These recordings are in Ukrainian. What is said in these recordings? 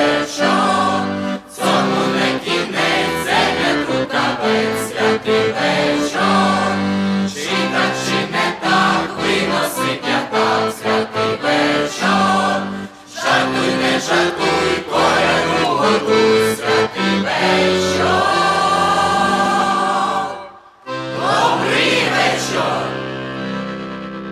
вечор, цьому не кінець, це не трута весь святий чи так, чи не так, виносить так, святий вечор, жартуй, не жартуй, коляну готуй, святий вечор, добрий вечор.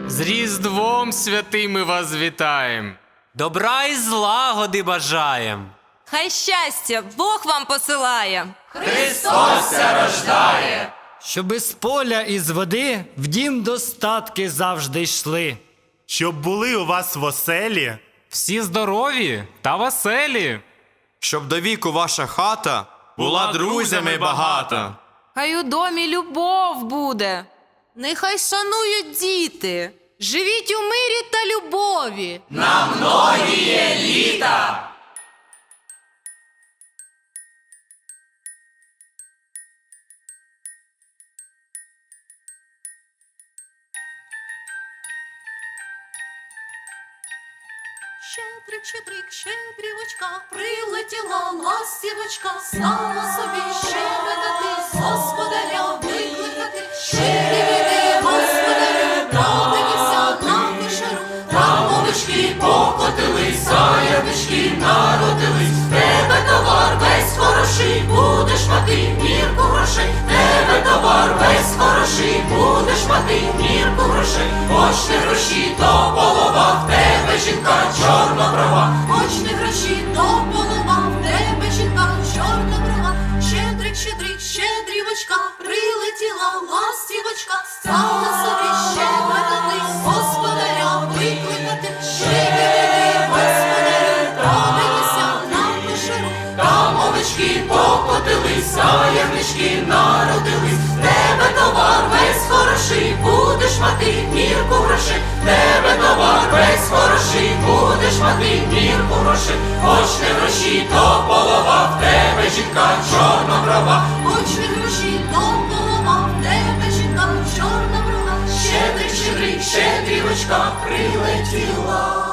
З Різдвом святим ми вас вітаємо. Добра і злагоди бажаєм. Хай щастя Бог вам посилає. Христос рождає, Щоб із поля і з води в дім достатки завжди йшли. Щоб були у вас в оселі Всі здорові та веселі. щоб до віку ваша хата була друзями багата. Хай у домі любов буде. Нехай шанують діти. Живіть у мирі та любові. Щедрик, щедрик, щедрівочка, прилетіла ластівочка, стала собі щебетати, господаря овечки покотились, заявички народились. Тебе товар весь хороший, будеш мати мірку грошей. Тебе товар весь хороший, будеш мати мірку грошей. Хоч не гроші, то полова, в тебе жінка чорна брова. Хоч не гроші, то полова, в тебе жінка чорна брова. Щедрик, щедрик, щедрівочка, прилетіла ластівочка, стала покотились, заявнички народились. Тебе товар весь хороший, будеш мати мірку грошей. Тебе товар весь хороший, будеш мати мірку грошей. Хоч не гроші, то полова, в тебе жінка чорна брова. Хоч не гроші, то полова, в тебе жінка чорна брова. Щедрик, щедрик, щедрівочка прилетіла.